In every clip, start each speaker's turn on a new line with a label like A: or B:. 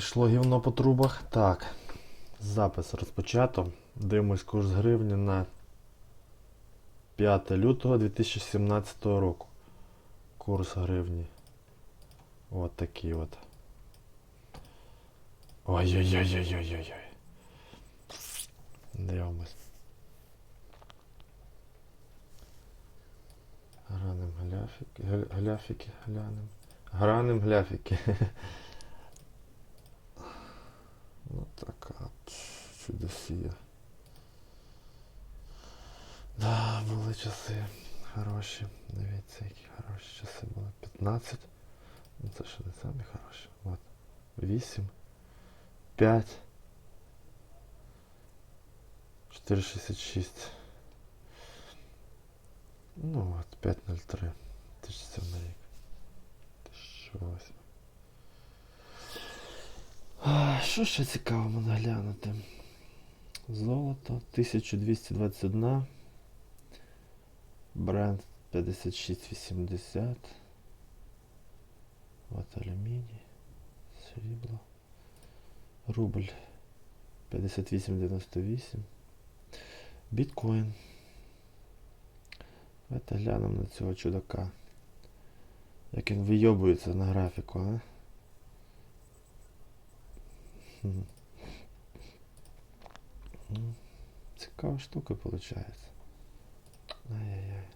A: Пішло гівно по трубах. Так. Запис розпочато. Дивимось курс гривні на 5 лютого 2017 року. Курс гривні. От такий от. Ой-ой-ой-ой-ой-ой. Дивимось. Граним гляфіки. гля- Гляфіки глянем. Граним гляфіки. Ну така чудосія. Да, були часи хороші. Дивіться, які хороші часи були. 15. Ну це ще не самі хороші. От. 8. 5. 4,66. Ну от 5.03. 2007 рік. 1008. Що ще цікаво можна глянути? Золото 1221. Бренд 5680. От алюміній. Срібло. Рубль 5898. Біткоін. Давайте глянемо на цього чудака. Як він вийобується на графіку, а? Цікава штука виходить. Ай-яй-яй.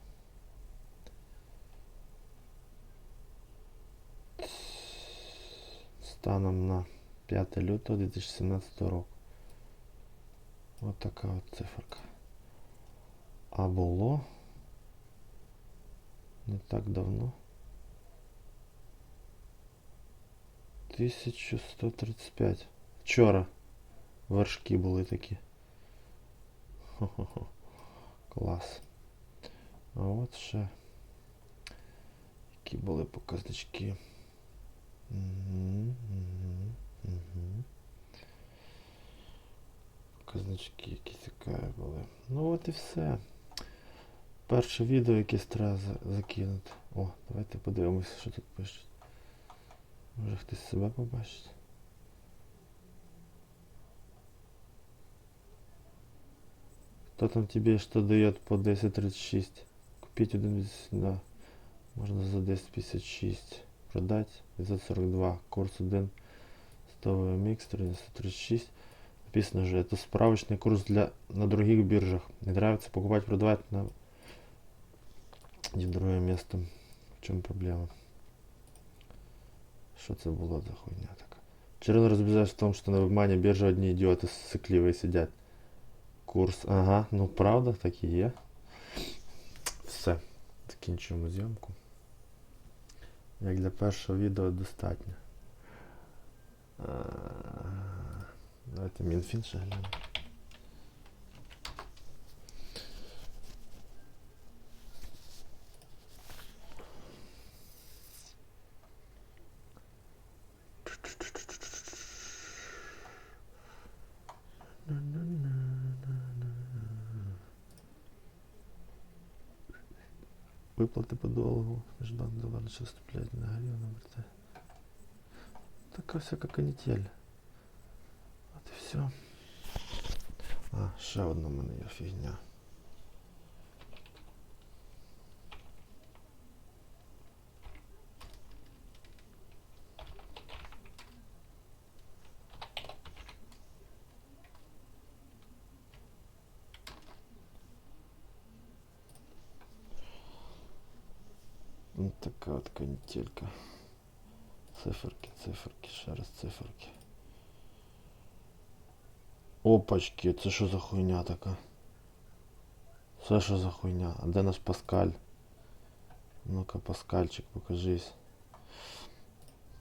A: Станом на 5 лютого 2017 року. От така от циферка. А було не так давно. 1135. Вчора вершки були такі. Хо-хо-хо. Клас. А от ще які були показнички. Показнички які цікаві були. Ну от і все. Перше відео якесь треба закинути. О, давайте подивимося, що тут пишуть. Може хтось себе побачить. Кто там тебе что дает по 10.36? Купить один да. Можно за 10.56. Продать 942. Курс 1. Стовый микс 936. Написано же, это справочный курс для на других биржах. Не нравится покупать, продавать на не в другое место. В чем проблема? Що це було за хуйня така? Черен розбіжається в тому, що на вебмані біржі одні ідіоти сикливі сидять. Курс, ага, ну правда, так і є. Все. Закінчуємо зйомку. Як для першого відео достатньо. Давайте Мінфін ще глянемо. Виплати по долгу. Межбанк доллар начал вступлять на гривну брать. Така всяка канітель. От і все. А, ще одна в мене є фігня. Така от канітелька. Циферки, циферки, ще раз циферки. Опачки, це що за хуйня така? Це що за хуйня? А де наш Паскаль? Ну-ка, Паскальчик, покажись.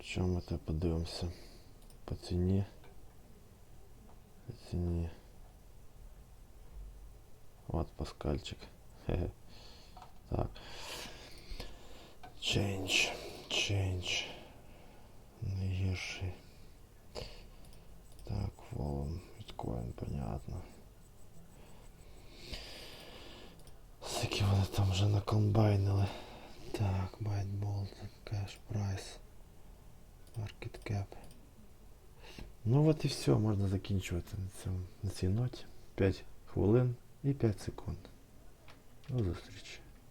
A: Що ми тебе подивимося? По ціні. По ціні. От Паскальчик. Хе-хе. Так. Change. Change. Найгірший. Так, волн. Біткоін, понятно. Скільки вони там вже накомбайнили. Так, Bytebolt, Cash Price. Market Cap. Ну от і все, можна закінчувати на, цьому, на цій ноті. 5 хвилин і 5 секунд. До зустрічі.